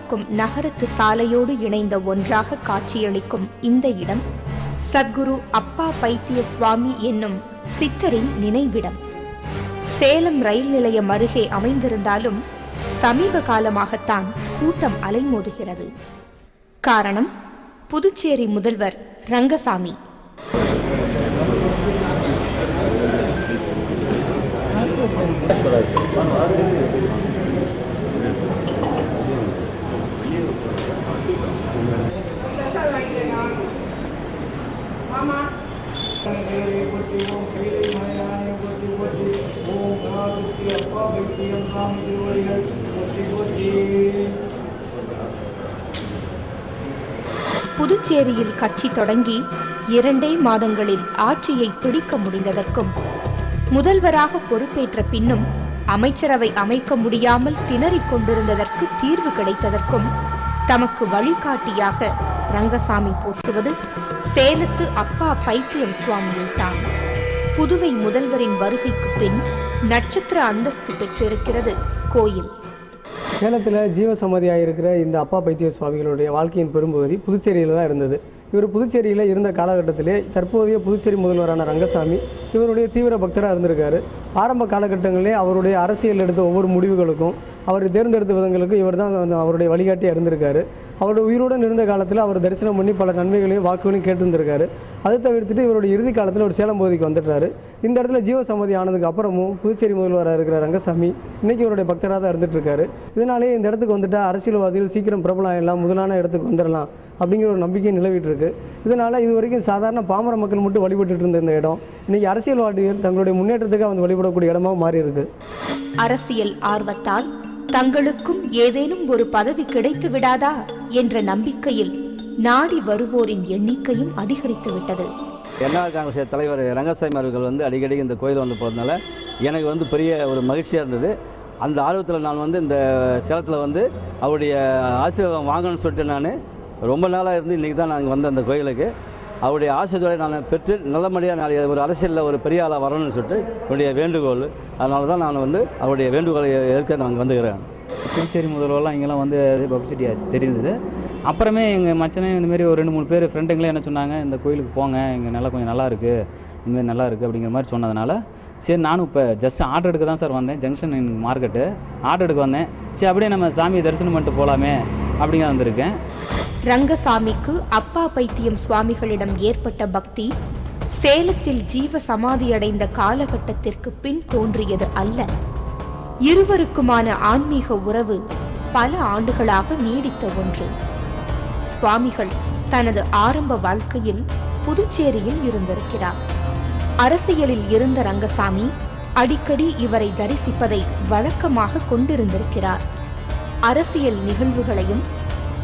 பரபரக்கும் நகரத்து சாலையோடு இணைந்த ஒன்றாக காட்சியளிக்கும் இந்த இடம் சத்குரு அப்பா பைத்திய சுவாமி என்னும் சித்தரின் நினைவிடம். சேலம் ரயில் நிலையம் அருகே அமைந்திருந்தாலும் சமீப காலமாகத்தான் கூட்டம் அலைமோதுகிறது. காரணம் புதுச்சேரி முதல்வர் ரங்கசாமி. புதுச்சேரியில் கட்சி தொடங்கி இரண்டே மாதங்களில் ஆட்சியை பிடிக்க முடிந்ததற்கும் முதல்வராக பொறுப்பேற்ற பின்னும் அமைச்சரவை அமைக்க முடியாமல் திணறிக் கொண்டிருந்ததற்கு தீர்வு கிடைத்ததற்கும் தமக்கு வழிகாட்டியாக ரங்கசாமி போற்றுவது சேலத்து அப்பா பைத்தியம் சுவாமியைத்தான் புதுவை முதல்வரின் வருகைக்கு பின் நட்சத்திர அந்தஸ்து பெற்றிருக்கிறது கோயில். சேலத்தில் ஜீவசமாதியாக இருக்கிற இந்த அப்பா பைத்திய சுவாமிகளுடைய வாழ்க்கையின் பெரும்பகுதி புதுச்சேரியில் தான் இருந்தது. இவர் புதுச்சேரியில் இருந்த காலகட்டத்திலே தற்போதைய புதுச்சேரி முதல்வரான ரங்கசாமி இவருடைய தீவிர பக்தராக இருந்திருக்காரு. ஆரம்ப காலகட்டங்களிலே அவருடைய அரசியல் எடுத்த ஒவ்வொரு முடிவுகளுக்கும் அவர் தேர்ந்தெடுத்த விதங்களுக்கும் இவர் தான் அவருடைய வழிகாட்டியாக இருந்திருக்காரு. அவருடைய உயிருடன் இருந்த காலத்தில் அவர் தரிசனம் பண்ணி பல நன்மைகளையும் வாக்குகளையும் கேட்டிருந்திருக்காரு. அதை தவிர்த்துட்டு இவருடைய இறுதி காலத்தில் ஒரு சேலம் பகுதிக்கு வந்துட்டாரு. இந்த இடத்துல ஜீவசமாதி ஆனதுக்கு அப்புறமும் புதுச்சேரி முதல்வராக இருக்கிற ரங்கசாமி. இன்னைக்கு இவருடைய பக்தராக தான் இருந்துட்டு இருக்காரு இதனாலே இந்த இடத்துக்கு வந்துட்டா அரசியல்வாதிகள் சீக்கிரம் பிரபலாயிடலாம் முதலான இடத்துக்கு வந்துடலாம் அப்படிங்கிற ஒரு நம்பிக்கை நிலவிட்டு இருக்கு இதனால இது வரைக்கும் சாதாரண பாமர மக்கள் மட்டும் வழிபட்டு இருந்த இந்த இடம். இன்னைக்கு அரசியல்வாதிகள் தங்களுடைய முன்னேற்றத்துக்காக வந்து வழிபடக்கூடிய இடமா மாறி இருக்கு அரசியல் ஆர்வத்தால் தங்களுக்கும் ஏதேனும் ஒரு பதவி கிடைத்து விடாதா? என்ற நம்பிக்கையில் நாடி வருவோரின் எண்ணிக்கையும் அதிகரித்து விட்டது என்ஆர் காங்கிரஸ் தலைவர் ரங்கசாமி அவர்கள் வந்து அடிக்கடி இந்த கோயில் வந்து போகிறதுனால எனக்கு வந்து பெரிய ஒரு மகிழ்ச்சியாக இருந்தது. அந்த ஆர்வத்தில் நான் வந்து இந்த சேலத்தில் வந்து அவருடைய ஆசீர்வாதம் வாங்கணும்னு சொல்லிட்டு நான் ரொம்ப நாளாக இருந்து இன்றைக்கி தான் நான் வந்தேன் அந்த கோயிலுக்கு. அவருடைய ஆசிரியர்களை நான் பெற்று நல்லபடியாக நான் ஒரு அரசியலில் ஒரு பெரிய ஆளாக வரணும்னு சொல்லிட்டு என்னுடைய வேண்டுகோள். அதனால தான் நான் வந்து அவருடைய வேண்டுகோளை ஏற்க நான் வந்துக்கிறேன். புதுச்சேரி முதல்வரெலாம் இங்கெல்லாம் வந்து பப்ளிசிட்டி ஆச்சு தெரிந்தது. அப்புறமே எங்கள் மச்சனே இந்தமாரி ஒரு ரெண்டு மூணு பேர் ஃப்ரெண்டுங்களே என்ன சொன்னாங்க இந்த கோயிலுக்கு போங்க இங்கே நல்லா கொஞ்சம் நல்லா இருக்குது இந்தமாரி நல்லா இருக்குது அப்படிங்கிற மாதிரி சொன்னதுனால சரி நானும் இப்போ ஜஸ்ட் ஆர்டர் எடுக்க தான் சார் வந்தேன் ஜங்ஷன் மார்க்கெட்டு ஆர்டர் எடுக்க வந்தேன். சரி அப்படியே நம்ம சாமியை தரிசனம் பண்ணிட்டு போகலாமே அப்படிங்க வந்திருக்கேன் ரங்கசாமிக்கு அப்பா பைத்தியம் சுவாமிகளிடம் ஏற்பட்ட பக்தி சேலத்தில் ஜீவ சமாதியடைந்த காலகட்டத்திற்கு பின் தோன்றியது அல்ல. இருவருக்குமான ஆன்மீக உறவு பல ஆண்டுகளாக நீடித்த ஒன்று. சுவாமிகள் தனது ஆரம்ப வாழ்க்கையில் புதுச்சேரியில் இருந்திருக்கிறார். அரசியலில் இருந்த ரங்கசாமி அடிக்கடி இவரை தரிசிப்பதை வழக்கமாக கொண்டிருந்திருக்கிறார். அரசியல் நிகழ்வுகளையும்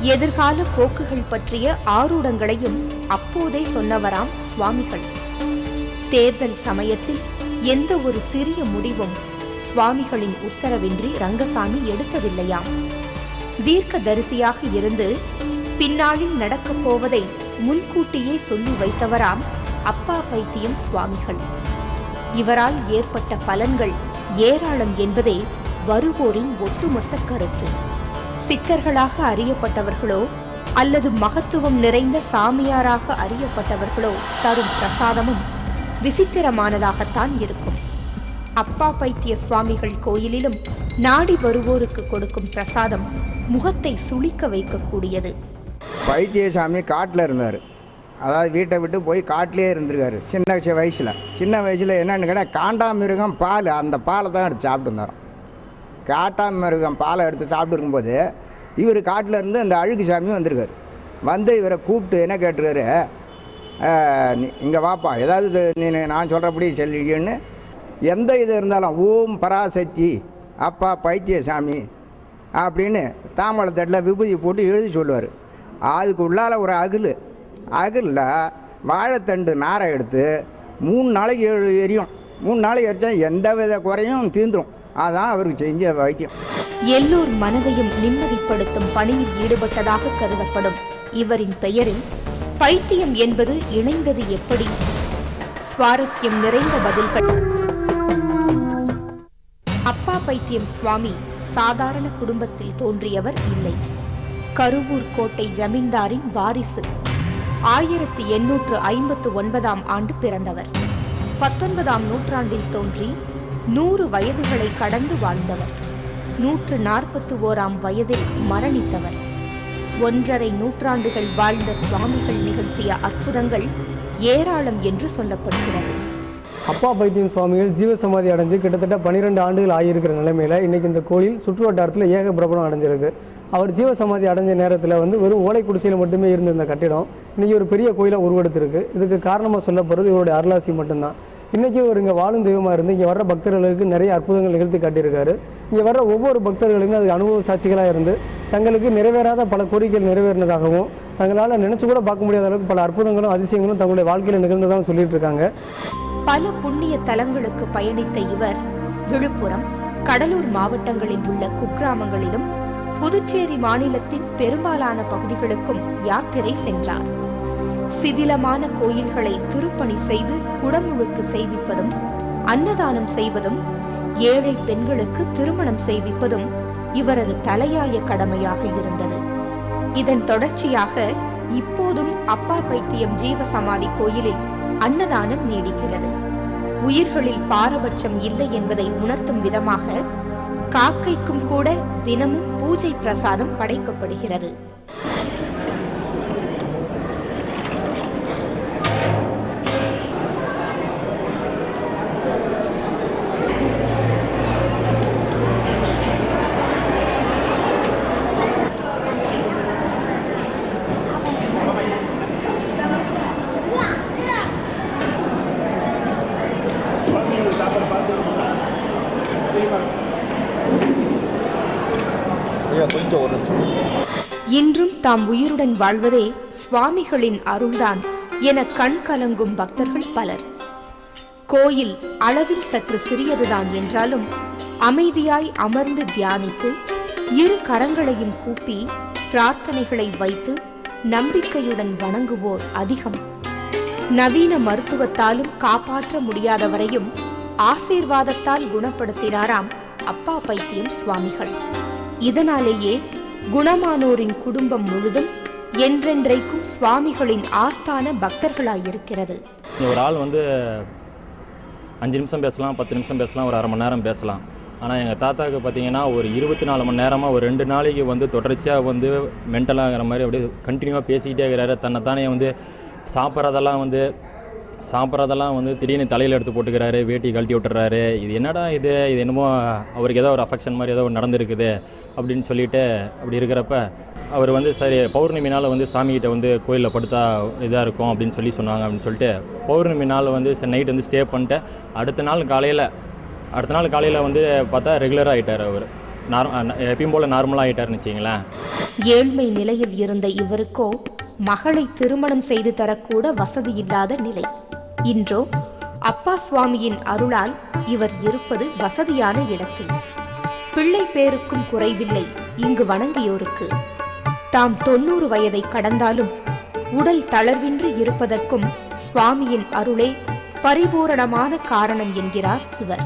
எதிர்கால போக்குகள் பற்றிய ஆரூடங்களையும் அப்போதே சொன்னவராம் சுவாமிகள். தேர்தல் சமயத்தில் எந்த ஒரு சிறிய முடிவும் சுவாமிகளின் உத்தரவின்றி ரங்கசாமி எடுக்கவில்லையாம் தீர்க்க தரிசியாக இருந்து பின்னாளில் நடக்கப் போவதை முன்கூட்டியே சொல்லி வைத்தவராம் அப்பா பைத்தியம் சுவாமிகள். இவரால் ஏற்பட்ட பலன்கள் ஏராளம் என்பதே வருவோரின் ஒட்டுமொத்த கருத்து. சித்தர்களாக அறியப்பட்டவர்களோ அல்லது மகத்துவம் நிறைந்த சாமியாராக அறியப்பட்டவர்களோ தரும் பிரசாதமும் விசித்திரமானதாகத்தான் இருக்கும். அப்பா பைத்திய சுவாமிகள் கோயிலிலும் நாடி வருவோருக்கு கொடுக்கும் பிரசாதம் முகத்தை சுளிக்க வைக்கக்கூடியது. வைத்தியசாமி காட்டில் இருந்தார். அதாவது வீட்டை விட்டு போய் காட்டிலே இருந்திருக்காரு. சின்ன வயசு- வயசில். சின்ன வயசில் என்னென்னு கேட்டால் காண்டாமிருகம் பால் அந்த பாலை தான் எடுத்து சாப்பிட்டுருந்தார் காட்டாமிருகம் பாலை எடுத்து சாப்பிட்டு இருக்கும்போது இவர் காட்டில் இருந்து அந்த அழுகு சாமி வந்திருக்காரு. வந்து இவரை கூப்பிட்டு என்ன கேட்டிருக்காரு? இங்கே வாப்பா. ஏதாவது நீ நான் சொல்கிறபடி சொல்லிடுன்னு எந்த இது இருந்தாலும் ஓம் பராசக்தி அப்பா பைத்தியசாமி அப்படின்னு தாமலத்தட்டில் விபூதி போட்டு எழுதி சொல்லுவார். அதுக்கு உள்ளால ஒரு அகில். அகிலில் வாழைத்தண்டு நாரை எடுத்து மூணு நாளைக்கு எழு எரியும். மூணு நாளைக்கு எரிச்சா எந்த வித குறையும் தீந்துடும் அதான் அவருக்கு செஞ்ச வைத்தியம். எல்லோர் மனதையும் நிம்மதிப்படுத்தும் பணியில் ஈடுபட்டதாக கருதப்படும் இவரின் பெயரில் பைத்தியம் என்பது இணைந்தது எப்படி? சுவாரஸ்யம் நிறைந்த பதில்கள். அப்பா பைத்தியம் சுவாமி சாதாரண குடும்பத்தில் தோன்றியவர் இல்லை. கருவூர் கோட்டை ஜமீன்தாரின் வாரிசு. ஆயிரத்தி எண்ணூற்று ஐம்பத்து ஒன்பதாம் ஆண்டு பிறந்தவர். பத்தொன்பதாம் நூற்றாண்டில் தோன்றி நூறு வயதுகளை கடந்து வாழ்ந்தவர். நூற்று நாற்பத்து ஓராம் வயதில் மரணித்தவர். ஒன்றரை நூற்றாண்டுகள் வாழ்ந்த சுவாமிகள் நிகழ்த்திய அற்புதங்கள் ஏராளம் என்று சொல்லப்படுகிறது. அப்பா பைத்தியம் சுவாமிகள் ஜீவசமாதி அடைஞ்சு கிட்டத்தட்ட பன்னிரெண்டு ஆண்டுகள் ஆகியிருக்கிற நிலைமையில் இன்றைக்கி இந்த கோயில் சுற்றுவட்டாரத்தில் ஏக பிரபலம் அடைஞ்சிருக்கு. அவர் ஜீவசமாதி அடைஞ்ச நேரத்தில் வந்து வெறும் ஓலை குடிசையில் மட்டுமே இருந்த இந்த கட்டிடம் இன்றைக்கி ஒரு பெரிய கோயிலாக உருவெடுத்திருக்கு. இதுக்கு காரணமாக சொல்ல போகிறது இவருடைய அருளாசி மட்டும்தான். இன்றைக்கி ஒரு இங்கே வாழும் தெய்வமாக இருந்து இங்கே வர்ற பக்தர்களுக்கு நிறைய அற்புதங்கள் நிகழ்த்தி காட்டியிருக்காரு. இங்கே வர்ற ஒவ்வொரு பக்தர்களுமே அது அனுபவ சாட்சிகளாக இருந்து தங்களுக்கு நிறைவேறாத பல கோரிக்கைகள் நிறைவேறினதாகவும் தங்களால் நினச்சி கூட பார்க்க முடியாத அளவுக்கு பல அற்புதங்களும் அதிசயங்களும் தங்களுடைய வாழ்க்கையில் நிகழ்ந்ததாகவும் சொல்லிட்டு இருக்காங்க. பல புண்ணிய தலங்களுக்கு பயணித்த இவர் விழுப்புரம் கடலூர் மாவட்டங்களில் உள்ள குக்கிராமங்களிலும் புதுச்சேரி மாநிலத்தின் பெரும்பாலான பகுதிகளுக்கும் யாத்திரை சென்றார். சிதிலமான கோயில்களை திருப்பணி செய்து குடமுழுக்கு செய்விப்பதும் அன்னதானம் செய்வதும் ஏழை பெண்களுக்கு திருமணம் செய்விப்பதும் இவரது தலையாய கடமையாக இருந்தது. இதன் தொடர்ச்சியாக இப்போதும் அப்பா பைத்தியம் ஜீவசமாதி கோயிலில் அன்னதானம் நீடிக்கிறது. உயிர்களில் பாரபட்சம் இல்லை என்பதை உணர்த்தும் விதமாக காக்கைக்கும் கூட தினமும் பூஜை பிரசாதம் படைக்கப்படுகிறது இன்றும் தாம் உயிருடன் வாழ்வதே சுவாமிகளின் அருள்தான் என கண் கலங்கும் பக்தர்கள் பலர். கோயில் அளவில் சற்று சிறியதுதான் என்றாலும் அமைதியாய் அமர்ந்து தியானித்து இரு கரங்களையும் கூப்பி பிரார்த்தனைகளை வைத்து நம்பிக்கையுடன் வணங்குவோர் அதிகம். நவீன மருத்துவத்தாலும் காப்பாற்ற முடியாதவரையும் ஆசீர்வாதத்தால் குணப்படுத்தினாராம் அப்பா பைத்தியம் சுவாமிகள். இதனாலேயே குணமானோரின் குடும்பம் முழுதும் என்றென்றைக்கும் சுவாமிகளின் ஆஸ்தான பக்தர்களாயிருக்கிறது. ஒரு ஆள் வந்து அஞ்சு நிமிஷம் பேசலாம் பத்து நிமிஷம் பேசலாம் ஒரு அரை மணி நேரம் பேசலாம். ஆனால் எங்கள் தாத்தாவுக்கு பார்த்தீங்கன்னா ஒரு இருபத்தி நாலு மணி நேரமாக ஒரு ரெண்டு நாளைக்கு வந்து தொடர்ச்சியாக வந்து மென்டலாகிற மாதிரி அப்படியே கண்டினியூவாக பேசிக்கிட்டே இருக்கிறாரு. தன்னைத்தானே வந்து சாப்பிட்றதெல்லாம் வந்து சாப்பிட்றதெல்லாம் வந்து திடீர்னு தலையில் எடுத்து போட்டுக்கிறாரு வேட்டி கழட்டி விட்டுறாரு. இது என்னடா இது? இது என்னமோ அவருக்கு ஏதோ ஒரு அஃபெக்ஷன் மாதிரி ஏதோ ஒன்று நடந்திருக்குது அப்படின்னு சொல்லிட்டு அப்படி இருக்கிறப்ப அவர் வந்து சரி பௌர்ணமி நாள் வந்து சாமிகிட்ட வந்து கோயிலில் படுத்தா இதாக இருக்கும் அப்படின்னு சொல்லி சொன்னாங்க அப்படின்னு சொல்லிட்டு பௌர்ணமி நாள் வந்து நைட் வந்து ஸ்டே பண்ணிட்டு அடுத்த நாள் காலையில் அடுத்த நாள் காலையில் வந்து பார்த்தா ரெகுலராக ஆகிட்டார் அவர். நார் எப்பயும் போல் நார்மலாக ஆகிட்டார்னு வச்சிங்களேன் ஏழ்மை நிலையில் இருந்த இவருக்கோ மகளை திருமணம் செய்து தரக்கூட வசதி இல்லாத நிலை. இன்றோ அப்பா சுவாமியின் அருளால் இவர் இருப்பது வசதியான இடத்தில். பிள்ளை பேருக்கும் குறைவில்லை இங்கு வணங்கியோருக்கு. தாம் தொண்ணூறு வயதை கடந்தாலும் உடல் தளர்வின்றி இருப்பதற்கும் சுவாமியின் அருளே பரிபூரணமான காரணம் என்கிறார் இவர்.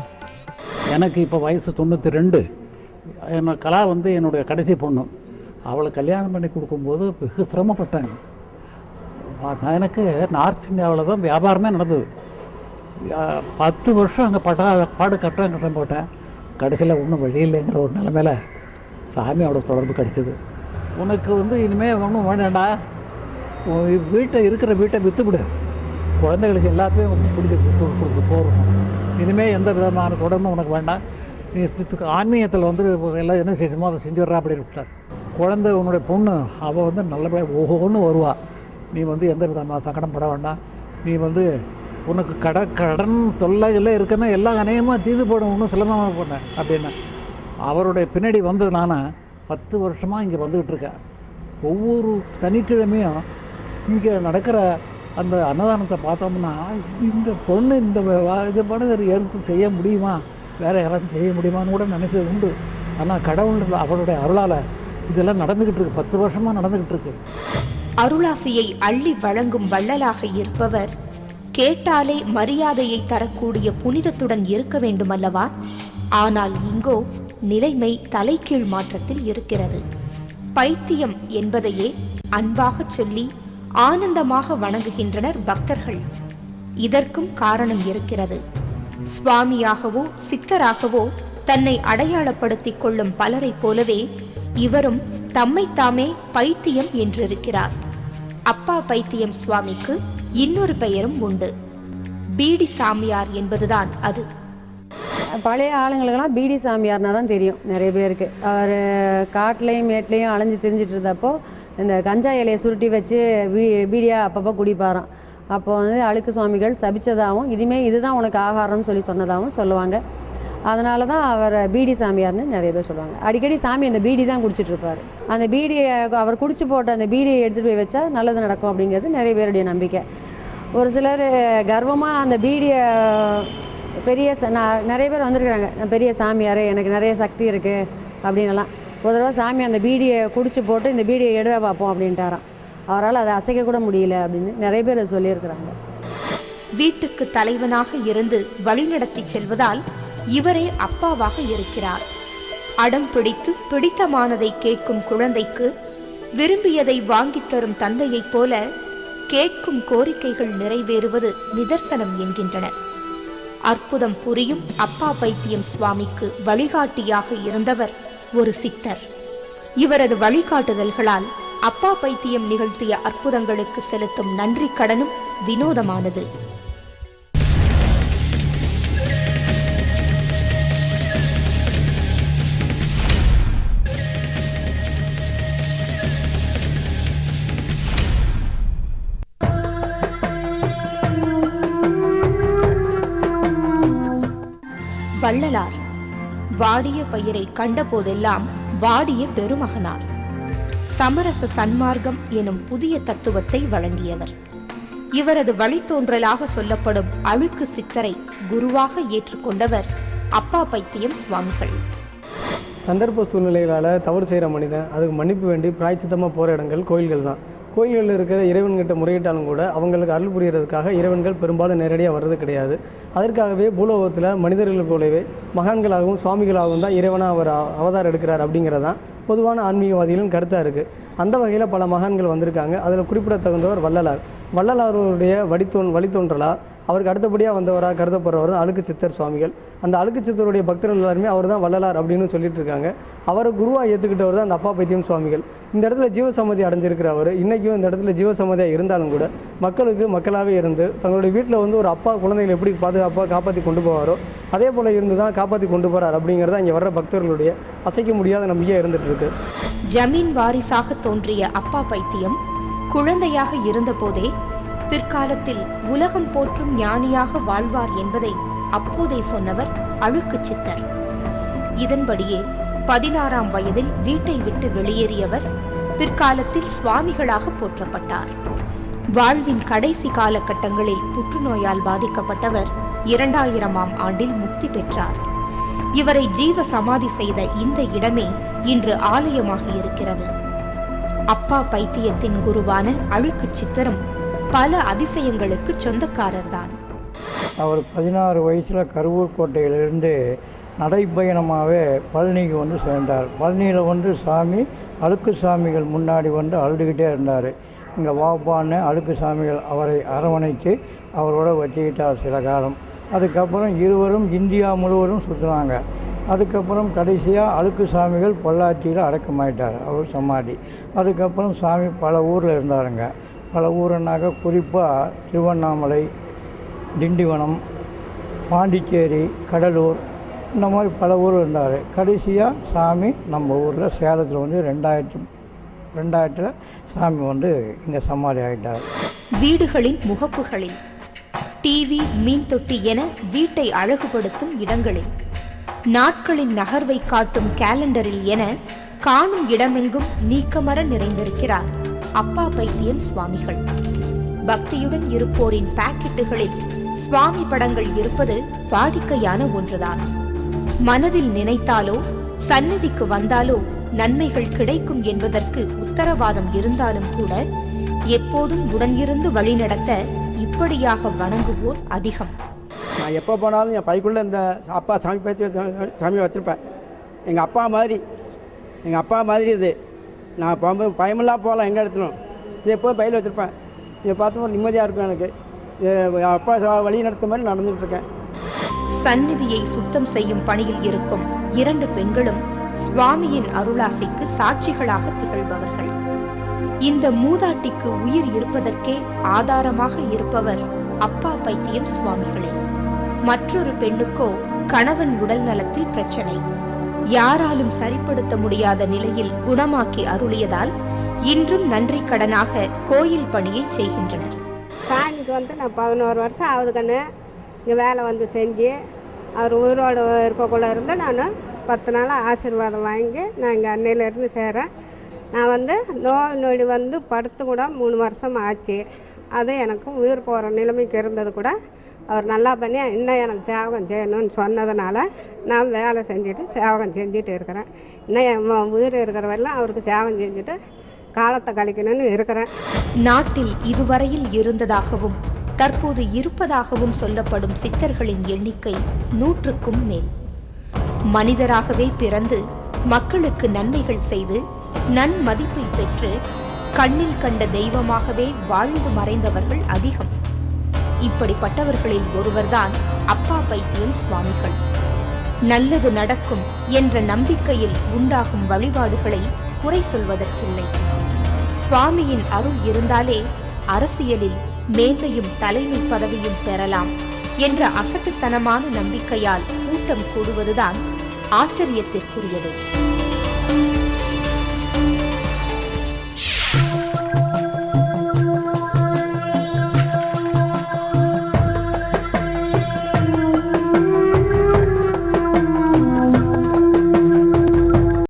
எனக்கு இப்போ வயசு தொண்ணூற்றி ரெண்டு. கலா வந்து என்னுடைய கடைசி பொண்ணு. அவளை கல்யாணம் பண்ணி கொடுக்கும்போது வெகு சிரமப்பட்டாங்க. நான் எனக்கு நார்த் இந்தியாவில் தான் வியாபாரமே நடந்தது. பத்து வருஷம் அங்கே பட்டா பாடு கட்டம் கட்டம் போட்டேன். கடைசியில் ஒன்றும் வழி இல்லைங்கிற ஒரு நிலைமையில சாமியோட தொடர்பு கிடைச்சது. உனக்கு வந்து இனிமேல் ஒன்றும் வேண்டாம்டா வீட்டை இருக்கிற வீட்டை விற்றுவிடு குழந்தைகளுக்கு எல்லாத்தையும் பிடிச்சி கொடுத்து கொடுத்து போகிறோம் இனிமேல் எந்த விதமான தொடர்பும் உனக்கு வேண்டாம். நீ ஆன்மீகத்தில் வந்து எல்லாம் என்ன செய்யணுமோ அதை செஞ்சு வர்றா அப்படின்னு விட்டார். குழந்தை உன்னுடைய பொண்ணு அவள் வந்து நல்லபடியாக ஓஹோன்னு வருவாள் நீ வந்து எந்த விதமாக சங்கடம் பட வேண்டாம். நீ வந்து உனக்கு கட கடன் தொல்லைகள் இருக்குன்னா எல்லாம் அநேகமாக தீது போடும் ஒன்றும் சிலமாக பண்ணேன் அப்படின்னு. அவருடைய பின்னாடி வந்து நான் பத்து வருஷமாக இங்கே வந்துக்கிட்டு இருக்கேன். ஒவ்வொரு சனிக்கிழமையும் இங்கே நடக்கிற அந்த அன்னதானத்தை பார்த்தோம்னா இந்த பொண்ணு இந்த இது பண்ண எடுத்து செய்ய முடியுமா? வேறு யாராச்சும் செய்ய முடியுமான்னு கூட நினைச்சது உண்டு. ஆனால் கடவுள் அவருடைய அருளால் இதெல்லாம் நடந்துக்கிட்டு இருக்கு. பத்து வருஷமாக நடந்துக்கிட்டு இருக்கு. அருளாசியை அள்ளி வழங்கும் வள்ளலாக இருப்பவர் கேட்டாலே மரியாதையை தரக்கூடிய புனிதத்துடன் இருக்க வேண்டுமல்லவா? ஆனால் இங்கோ நிலைமை தலைகீழ் மாற்றத்தில் இருக்கிறது. பைத்தியம் என்பதையே அன்பாகச் சொல்லி ஆனந்தமாக வணங்குகின்றனர் பக்தர்கள். இதற்கும் காரணம் இருக்கிறது. சுவாமியாகவோ சித்தராகவோ தன்னை அடையாளப்படுத்திக் கொள்ளும் பலரைப் போலவே இவரும் தம்மை தாமே பைத்தியம் என்றிருக்கிறார். அப்பா பைத்தியம் சுவாமிக்கு இன்னொரு பெயரும் உண்டு. பீடி சாமியார் என்பதுதான் அது. பழைய ஆளுங்களுக்கெல்லாம் பீடி சாமியார்னா தான் தெரியும் நிறைய பேருக்கு. அவர் காட்டிலையும் மேட்லேயும் அலைஞ்சு தெரிஞ்சிட்டு இருந்தப்போ இந்த கஞ்சா இலையை சுருட்டி வச்சு பீ பீடியா அப்பப்போ குடிப்பாராம். அப்போ வந்து அழுக்கு சுவாமிகள் சபிச்சதாகவும் இதுமே இதுதான் உனக்கு ஆகாரம்னு சொல்லி சொன்னதாகவும் சொல்லுவாங்க. அதனால தான் அவர் பீடி சாமியார்னு நிறைய பேர் சொல்லுவாங்க. அடிக்கடி சாமி அந்த பீடி தான் குடிச்சிட்டு இருப்பார் அந்த பீடியை அவர் குடிச்சு போட்ட அந்த பீடியை எடுத்துகிட்டு போய் வச்சா நல்லது நடக்கும் அப்படிங்கிறது நிறைய பேருடைய நம்பிக்கை. ஒரு சிலர் கர்வமாக அந்த பீடியை பெரிய நான் நிறைய பேர் வந்திருக்கிறாங்க. நான் பெரிய சாமியார் எனக்கு நிறைய சக்தி இருக்குது அப்படின்லாம் ஒரு தடவை சாமி அந்த பீடியை குடிச்சு போட்டு இந்த பீடியை எடுவ பார்ப்போம் அப்படின்ட்டாராம். அவரால் அதை அசைக்க கூட முடியல அப்படின்னு நிறைய பேர் சொல்லியிருக்கிறாங்க. வீட்டுக்கு தலைவனாக இருந்து வழிநடத்தி செல்வதால் இவரே அப்பாவாக இருக்கிறார். அடம் பிடித்து பிடித்தமானதை கேட்கும் குழந்தைக்கு விரும்பியதை வாங்கித் தரும் தந்தையைப் போல கேட்கும் கோரிக்கைகள் நிறைவேறுவது நிதர்சனம் என்கின்றன. அற்புதம் புரியும் அப்பா பைத்தியம் சுவாமிக்கு வழிகாட்டியாக இருந்தவர் ஒரு சித்தர். இவரது வழிகாட்டுதல்களால் அப்பா பைத்தியம் நிகழ்த்திய அற்புதங்களுக்கு செலுத்தும் நன்றி கடனும் வினோதமானது. வள்ளலார் வாடிய பயிரை கண்டபோதெல்லாம் வாடிய பெருமகனார். சமரச சன்மார்க்கம் எனும் புதிய தத்துவத்தை வழங்கியவர். இவரது வழித்தோன்றலாக சொல்லப்படும் அழுக்கு சித்தரை குருவாக ஏற்றுக்கொண்டவர் அப்பா பைத்தியம் சுவாமிகள். சந்தர்ப்ப சூழ்நிலைகளால் தவறு செய்கிற மனிதன் அதுக்கு மன்னிப்பு வேண்டி பிராய்ச்சித்தமாக போகிற இடங்கள் கோயில்கள் தான் கோயில்களில் இருக்கிற இறைவன்கிட்ட முறையிட்டாலும் கூட அவங்களுக்கு அருள் புரியறதுக்காக இறைவன்கள் பெரும்பாலும் நேரடியாக வர்றது கிடையாது. அதற்காகவே பூலோகத்தில் மனிதர்கள் போலவே மகான்களாகவும் சுவாமிகளாகவும் தான் இறைவனாக அவர் அவதாரம் எடுக்கிறார் அப்படிங்கிறது தான் பொதுவான ஆன்மீகவாதிகளின் கருத்தாக இருக்குது அந்த வகையில் பல மகான்கள் வந்திருக்காங்க. அதில் குறிப்பிடத்தகுந்தவர் வள்ளலார். வள்ளலாருடைய வழித்தோன் வழித்தோன்றலா அவருக்கு அடுத்தபடியாக வந்தவராக கருதப்படுறவர் தான் அழுக்கு சித்தர் சுவாமிகள். அந்த அழுக்கு சித்தருடைய பக்தர்கள் எல்லாருமே அவர் தான் வள்ளலார் அப்படின்னு சொல்லிட்டு இருக்காங்க அவரை குருவாக ஏற்றுக்கிட்டவர் தான் அந்த அப்பா பைத்தியம் சுவாமிகள். இந்த இடத்துல ஜீவசம்மதி அடைஞ்சிருக்கிற அவர். இன்றைக்கும் இந்த இடத்துல ஜீவசம்மதியாக இருந்தாலும் கூட மக்களுக்கு மக்களாகவே இருந்து தங்களுடைய வீட்டில் வந்து ஒரு அப்பா குழந்தைகளை எப்படி பாதுகாப்பாக காப்பாற்றி கொண்டு போவாரோ அதே போல் இருந்து தான் காப்பாற்றி கொண்டு போகிறார் அப்படிங்கிறத இங்கே வர்ற பக்தர்களுடைய அசைக்க முடியாத நம்பிக்கையாக இருந்துட்டு இருக்கு ஜமீன் வாரிசாக தோன்றிய அப்பா பைத்தியம் குழந்தையாக இருந்தபோதே பிற்காலத்தில் உலகம் போற்றும் ஞானியாக வாழ்வார் என்பதை அப்போதே சொன்னவர் அழுக்கு சித்தர் இதன்படியே பதினாறாம் வயதில் வீட்டை விட்டு வெளியேறியவர் பிற்காலத்தில் சுவாமிகளாக போற்றப்பட்டார். வாழ்வின் கடைசி காலகட்டங்களில் புற்றுநோயால் பாதிக்கப்பட்டவர் இரண்டாயிரமாம் ஆண்டில் முக்தி பெற்றார். இவரை ஜீவ சமாதி செய்த இந்த இடமே இன்று ஆலயமாக இருக்கிறது. அப்பா பைத்தியத்தின் குருவான அழுக்கு சித்தரும் பல அதிசயங்களுக்கு சொந்தக்காரர்தான். அவர் பதினாறு வயசில் கருவூர் கோட்டையிலிருந்து நடைப்பயணமாகவே பழனிக்கு வந்து சேர்ந்தார். பழனியில் வந்து சாமி அழுக்கு சாமிகள் முன்னாடி வந்து அழுதுகிட்டே இருந்தார். இங்கே வாப்பான்னு அழுக்கு சாமிகள் அவரை அரவணைத்து அவரோட வச்சுக்கிட்டார் சில காலம். அதுக்கப்புறம் இருவரும் இந்தியா முழுவதும் சுற்றுனாங்க அதுக்கப்புறம் கடைசியாக அழுக்கு சாமிகள் பொள்ளாச்சியில் அடக்கமாயிட்டார். அவர் சமாதி. அதுக்கப்புறம் சாமி பல ஊரில் இருந்தாருங்க. பல ஊருன்னாக்க குறிப்பாக திருவண்ணாமலை திண்டிவனம் பாண்டிச்சேரி கடலூர் இந்த மாதிரி பல ஊர் இருந்தார். கடைசியாக சாமி நம்ம ஊரில் சேலத்தில் வந்து ரெண்டாயிரத்தி ரெண்டாயிரத்தில் சாமி வந்து இங்கே சமாதி ஆகிட்டார் வீடுகளின் முகப்புகளில் டிவி மீன் தொட்டி என வீட்டை அழகுபடுத்தும் இடங்களில் நாட்களின் நகர்வை காட்டும் கேலண்டரில் என காணும் இடமெங்கும் நீக்கமர நிறைந்திருக்கிறார். அப்பா பைத்தியம் சுவாமிகள். பக்தியுடன் இருப்போரின் பாக்கெட்டுகளில் சுவாமி படங்கள் இருப்பது வாடிக்கையான ஒன்றுதான். மனதில் நினைத்தாலோ சந்நிதிக்கு வந்தாலோ நன்மைகள் கிடைக்கும் என்பதற்கு உத்தரவாதம் இருந்தாலும் கூட எப்போதும் உடன் இருந்து வழிநடத்த இப்படியாக வணங்குவோர் அதிகம். நான் எப்போ போனாலும் என் பைக்குள்ளே இந்த அப்பா சாமி பற்றி சாமி வச்சுருப்பேன். எங்கள் அப்பா மாதிரி எங்கள் அப்பா மாதிரி இது. நான் போகும்போது பயமெல்லாம் போகலாம். எங்கே இடத்துலும் இது எப்போதும் பயில் வச்சுருப்பேன். இதை பார்த்து நிம்மதியாக இருக்கும் எனக்கு. அப்பா வழி நடத்த மாதிரி நடந்துகிட்ருக்கேன் சந்நிதியை சுத்தம் செய்யும் பணியில் இருக்கும் இரண்டு பெண்களும் சுவாமியின் அருளாசைக்கு சாட்சிகளாக திகழ்பவர்கள். இந்த மூதாட்டிக்கு உயிர் இருப்பதற்கே ஆதாரமாக இருப்பவர் அப்பா பைத்தியம் சுவாமிகளே. மற்றொரு பெண்ணுக்கோ கணவன் உடல் நலத்தில் பிரச்சனை. யாராலும் சரிப்படுத்த முடியாத நிலையில் குணமாக்கி அருளியதால் இன்றும் நன்றி கடனாக கோயில் பணியை செய்கின்றனர். சாமிக்கு வந்து நான் பதினோரு வருஷம் ஆகுது கண்ணு. இங்கே வேலை வந்து செஞ்சு அவர் உயிரோடு இருக்கக்குள்ளே இருந்து நான் பத்து நாள் ஆசீர்வாதம் வாங்கி நான் இங்கே அன்னையிலேருந்து சேரேன். நான் வந்து நோய் நொடி வந்து படுத்து கூட மூணு வருஷம் ஆச்சு. அது எனக்கு உயிர் போகிற நிலைமைக்கு இருந்தது கூட அவர் நல்லா பண்ணி இன்னும் எனக்கு சேவகம் செய்யணும்னு சொன்னதுனால நான் வேலை செஞ்சுட்டு சேவகம் செஞ்சுட்டு இருக்கிறேன். இன்னும் என் உயிர் இருக்கிற வரையிலும் அவருக்கு சேவகம் செஞ்சுட்டு காலத்தை கழிக்கணும்னு இருக்கிறேன். நாட்டில் இதுவரையில் இருந்ததாகவும் தற்போது இருப்பதாகவும் சொல்லப்படும் சித்தர்களின் எண்ணிக்கை நூற்றுக்கும் மேல். மனிதராகவே பிறந்து மக்களுக்கு நன்மைகள் செய்து நன்மதிப்பை பெற்று கண்ணில் கண்ட தெய்வமாகவே வாழ்ந்து மறைந்தவர்கள் அதிகம். இப்படிப்பட்டவர்களில் ஒருவர்தான் அப்பா பைத்தியம் சுவாமிகள். நல்லது நடக்கும் என்ற நம்பிக்கையில் உண்டாகும் வழிபாடுகளை குறை சொல்வதற்கில்லை. சுவாமியின் அருள் இருந்தாலே அரசியலில் மேன்மையும் தலைமை பதவியும் பெறலாம் என்ற அசட்டுத்தனமான நம்பிக்கையால் கூட்டம் கூடுவதுதான் ஆச்சரியத்திற்குரியது.